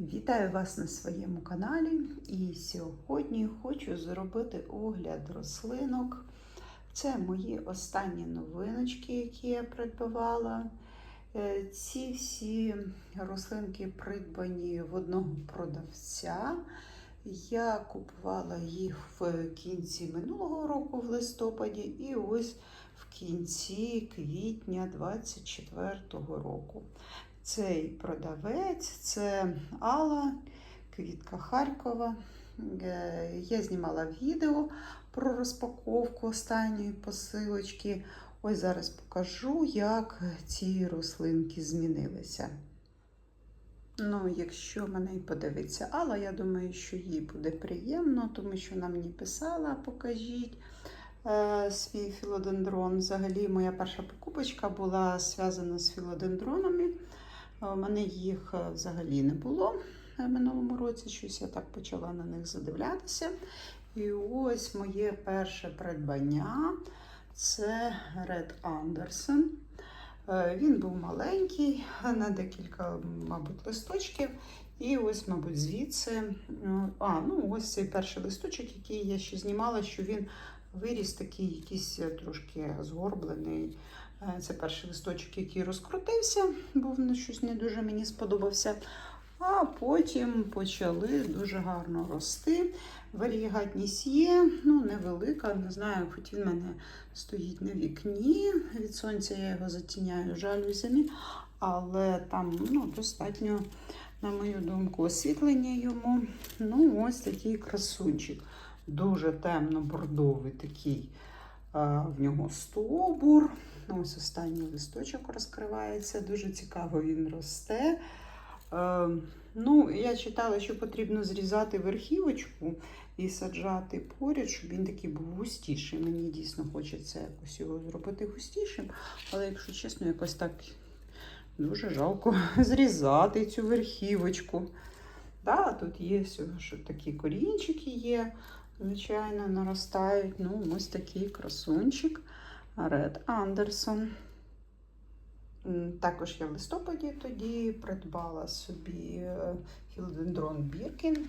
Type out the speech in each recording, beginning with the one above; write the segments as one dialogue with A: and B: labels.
A: Вітаю вас на своєму каналі. І сьогодні хочу зробити огляд рослинок. Це мої останні новиночки, які я придбавала. Е, Ці всі рослинки придбані в одного продавця. Я купувала їх в кінці минулого року, в листопаді, і ось в кінці квітня 24-го року. Цей продавець це Алла, Квітка Харкова. Е, Я знімала відео про розпаковку останньої посилочки. Ось зараз покажу, як ці рослинки змінилися. Ну, якщо мене і подивиться Алла, я думаю, що їй буде приємно, тому що вона мені писала, покажіть е, свій філодендрон. Взагалі, моя перша покупочка була зв'язана з філодендронами. У мене їх е, взагалі не було в минулому році. Щось я так почала на них задивлятися. І ось моє перше придбання це Red Anderson. Е, Він був маленький, на декілька, мабуть, листочків. І ось, мабуть, звідси. ну, А, ну ось цей перший листочок, який я ще знімала, що він виріс такий якийсь е, трошки згорблений. Е, Це перший листочок, який розкрутився, ну, щось не дуже мені сподобався. А потім почали дуже гарно рости. Варігатність є, ну невелика, не знаю, хоч він в мене стоїть на вікні. Від сонця я його затіняю жалюзями, але там ну, достатньо, на мою думку, освітлення йому. Ну, ось такий красунчик. Дуже темно-бордовий такий в нього стовбур. Ось останній листочок розкривається. Дуже цікаво він росте. Е, ну, я читала, що потрібно зрізати верхівочку і саджати поряд, щоб він такий був густіший. Мені дійсно хочеться якось його зробити густішим, але, якщо чесно, якось так дуже жалко зрізати цю верхівочку. Да, тут є що такі корінчики є, звичайно, наростають. Ну, ось такий красунчик Anderson. М, Також я в листопаді тоді придбала собі е, Біркін.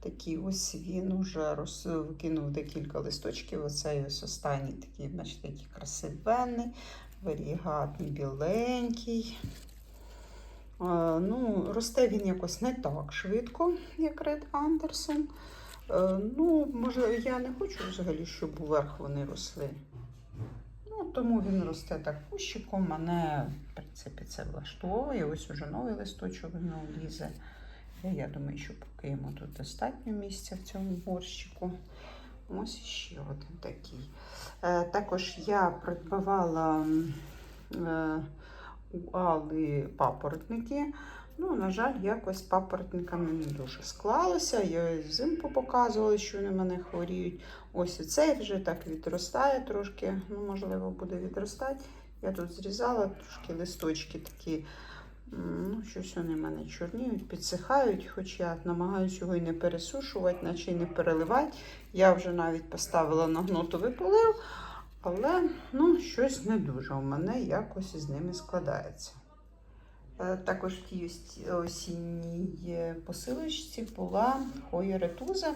A: Такий ось він уже роз... викинув декілька листочків. Оцей ось останній такий, бачите, такий красивенний, варігатний, біленький. Е, Ну, росте він якось не так швидко, як Ред Андерсон. Е, Ну, може, я не хочу взагалі, щоб уверх вони росли. Ну, тому він росте так кущиком. Мене, в принципі, це влаштовує. Ось уже новий листочок в нього лізе. Я, думаю, що поки йому тут достатньо місця в цьому горщику. Ось ще один такий. Е, також я придбавала е, у Али папоротники. Ну, на жаль, якось папоротниками не дуже склалося. Я взимку показувала, що вони мене хворіють. Ось оцей вже так відростає трошки, ну, можливо, буде відростати. Я тут зрізала трошки листочки такі. Ну, щось вони мене чорніють, підсихають, хоч я намагаюся його і не пересушувати, наче й не переливати. Я вже навіть поставила на гнотовий полив, але ну, щось не дуже у мене якось із ними складається. Е, Також в тій осінній е, посилочці була Хоя ретуза.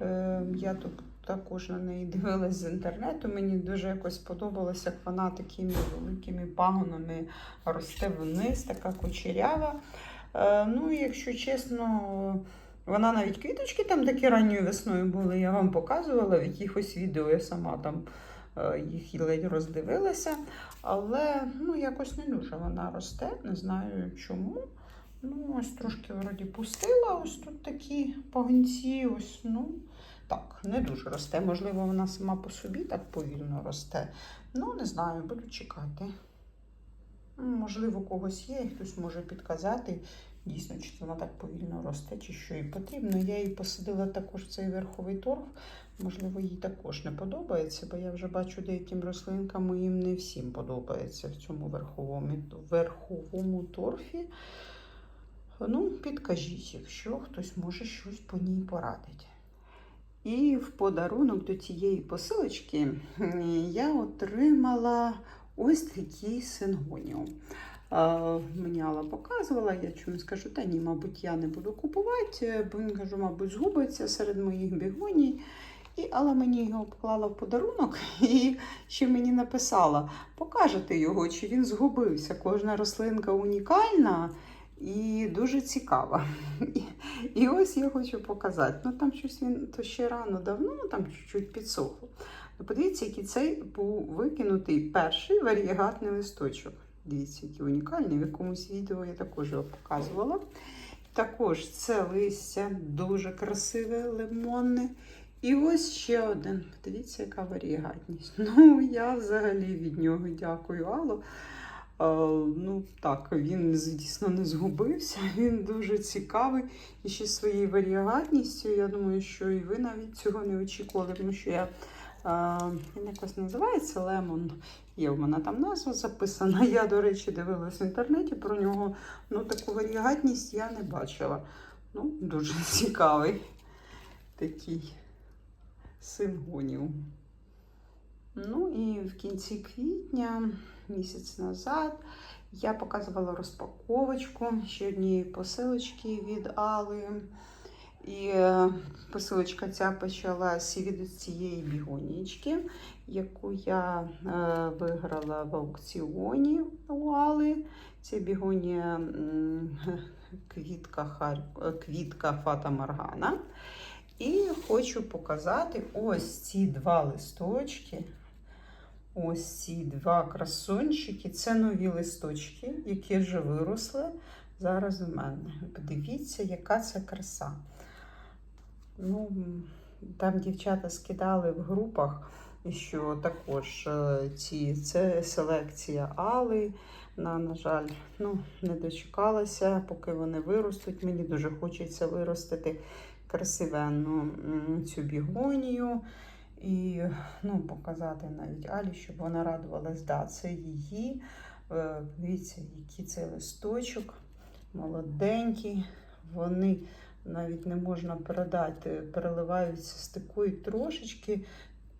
A: Е, Я тут також на неї дивилась з інтернету. Мені дуже якось сподобалося, як вона такими великими пагонами росте вниз, така кучерява. Ну, якщо чесно, вона навіть квіточки там такі ранньою весною були. Я вам показувала в якихось відео, я сама там їх ледь роздивилася. Але ну, якось не дуже вона росте, не знаю чому. Ну, ось трошки вроді пустила, ось тут такі пагінці, ось, ну, так, не дуже росте. Можливо, вона сама по собі так повільно росте. Ну, не знаю, буду чекати. Можливо, когось є, хтось може підказати, дійсно, чи вона так повільно росте, чи що їй потрібно. Я її посадила також цей верховий торф. Можливо, їй також не подобається, бо я вже бачу деяким рослинкам моїм не всім подобається в цьому верховому, верховому торфі. Ну, підкажіть, якщо хтось може щось по ній порадити. І в подарунок до цієї посилочки я отримала ось такий сингоніум. Мені Алла показувала, я чомусь кажу, та ні, мабуть, я не буду купувати, бо він кажу, мабуть, згубиться серед моїх бігоній. І Алла мені його поклала в подарунок і ще мені написала, покажете його, чи він згубився. Кожна рослинка унікальна і дуже цікава. І, ось я хочу показати. Ну там щось він то ще рано давно, там чуть-чуть підсохло. Ну, подивіться, який цей був викинутий перший варієгатний листочок. Дивіться, який унікальний. В якомусь відео я також його показувала. Також це листя дуже красиве, лимонне. І ось ще один. Подивіться, яка варієгатність. Ну, я взагалі від нього дякую, Алло. Ну так, він, звісно, не згубився. Він дуже цікавий і ще своєю варієгатністю. Я думаю, що і ви навіть цього не очікували, тому що я. Він якось називається Лемон. Є в мене там назва записана. Я, до речі, дивилась в інтернеті про нього. Ну, таку варієгатність я не бачила. Ну, дуже цікавий такий сингонів. Ну і в кінці квітня, місяць назад, я показувала розпаковочку ще однієї посилочки від Али. І е, посилочка ця почалась від цієї бігонічки, яку я е, виграла в аукціоні у Али. Це бігонія квітка, Хар... квітка Фата Моргана. І хочу показати ось ці два листочки. Ось ці два красунчики. Це нові листочки, які вже виросли зараз у мене. Подивіться, яка це краса. Ну, там дівчата скидали в групах, що також е, ці, це селекція Али. На, на жаль, ну, не дочекалася, поки вони виростуть. Мені дуже хочеться виростити красивенну цю бігонію. І ну, показати навіть Алі, щоб вона радувалась. Да, це її. Е, Дивіться, який це листочок, молоденький. Вони навіть не можна передати, переливаються такої трошечки,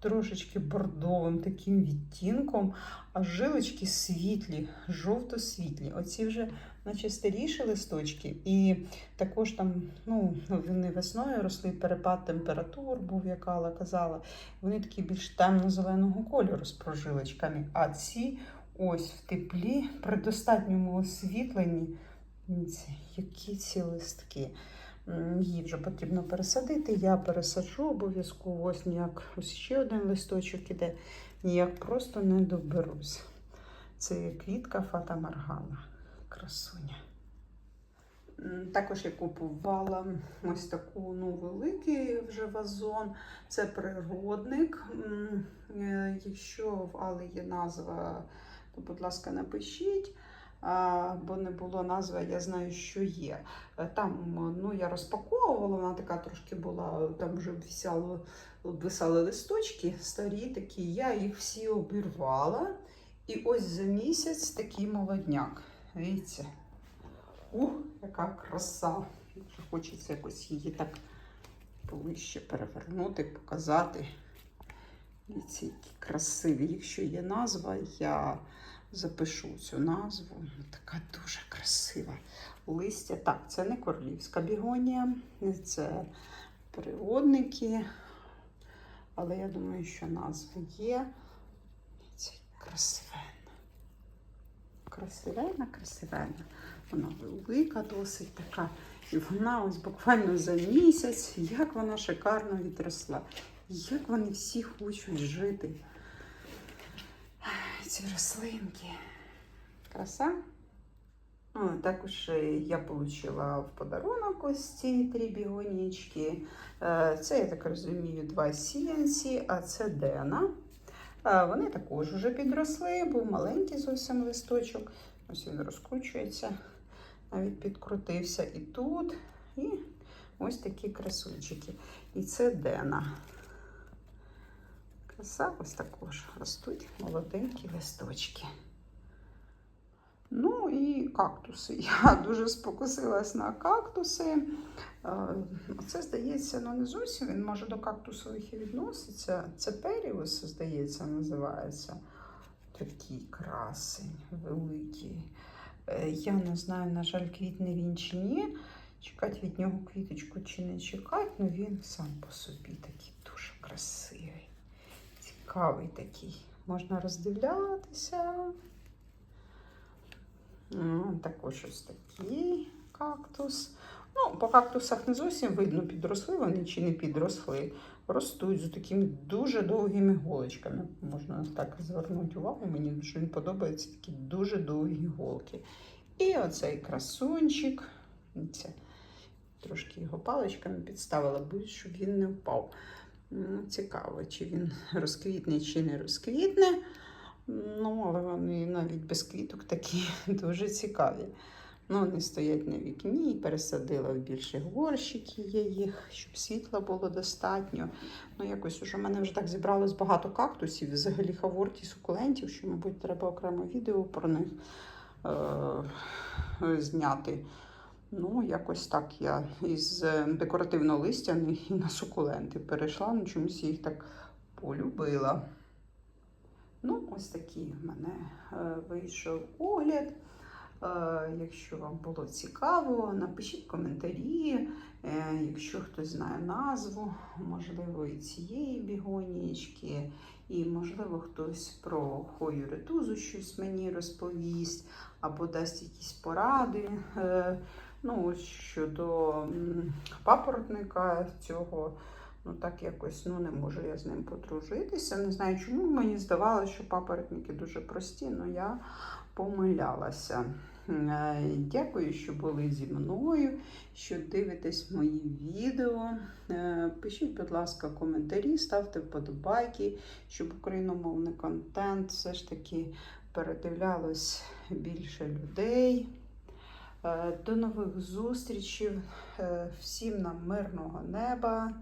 A: трошечки бордовим таким відтінком, а жилочки світлі, жовто-світлі. Оці вже наче старіші листочки, і також там, ну, вони весною росли, перепад температур був, як Алла казала. Вони такі більш темно-зеленого кольору з прожилочками. А ці ось в теплі, при достатньому освітленні. Які ці листки. Її вже потрібно пересадити. Я пересаджу обов'язково. Ось ніяк ось ще один листочок іде. Ніяк просто не доберусь. Це квітка Фата Маргана. Красуня. Також я купувала ось таку ну, великий вже вазон. Це природник. Е, Якщо в Али є назва, то, будь ласка, напишіть. Бо не було назви, я знаю, що є. Е, Там ну, я розпаковувала, вона така трошки була, там вже висяло, висали листочки старі такі. Я їх всі обірвала. І ось за місяць такий молодняк. Дивіться. Ух, яка краса. Хочеться якось її так ближче перевернути, показати. Дивіться, які красиві. Якщо є назва, я запишу цю назву. Така дуже красива. Листя. Так, це не королівська бігонія, це природники. Але я думаю, що назва є. Це красивенна. Красивенна, красивенна. Вона велика, досить така. І вона ось буквально за місяць, як вона шикарно відросла. Як вони всі хочуть жити. Ці рослинки. Краса. О, також е, я отримала в подарунок ось ці три бігонічки. Е, Це, я так розумію, два сіянці, а це Дена. Е, Вони також вже підросли, був маленький зовсім листочок. Ось він розкручується, навіть підкрутився і тут. І ось такі красунчики. І це Дена. Краса ось також ростуть молоденькі листочки. Ну і кактуси. Я дуже спокусилась на кактуси. Е, Це, здається, ну не зовсім він може до кактусових і відноситься. Це періус, здається, називається. Такий красень, великий. Е, Я не знаю, на жаль, квітне він чи ні. Чекати від нього квіточку чи не чекати, ну він сам по собі такий дуже красивий, цікавий такий. Можна роздивлятися. Також ось такий кактус. Ну, по кактусах не зовсім видно, підросли вони чи не підросли. Ростуть з такими дуже довгими голочками. Можна так звернути увагу. Мені дуже він подобається такі дуже довгі голки. І оцей красунчик. Це трошки його паличками підставила, щоб він не впав. Ну, Цікаво, чи він розквітне, чи не розквітне. Ну, але вони навіть без квіток такі дуже цікаві. Ну, вони стоять на вікні і пересадила в більші горщики є їх, щоб світла було достатньо. Ну, якось уже в мене вже так зібралось багато кактусів, взагалі хаворті, сукулентів, що, мабуть, треба окремо відео про них е- зняти. Ну, якось так я із е, декоративно-листяних і на сукуленти перейшла, ну чомусь їх так полюбила. Ну, ось такий в мене е, вийшов огляд. Е, Якщо вам було цікаво, напишіть коментарі. Якщо хтось знає назву, можливо, і цієї бігонієчки, і, можливо, хтось про хою ретузу щось мені розповість, або дасть якісь поради. Ну, щодо папоротника цього, ну так якось ну, не можу я з ним подружитися. Не знаю, чому мені здавалося, що папоротники дуже прості, але я помилялася. Е, Дякую, що були зі мною, що дивитесь мої відео. Е, Пишіть, будь ласка, коментарі, ставте вподобайки, щоб україномовний контент все ж таки передивлялось більше людей. Е, До нових зустрічей. Е, Всім нам мирного неба.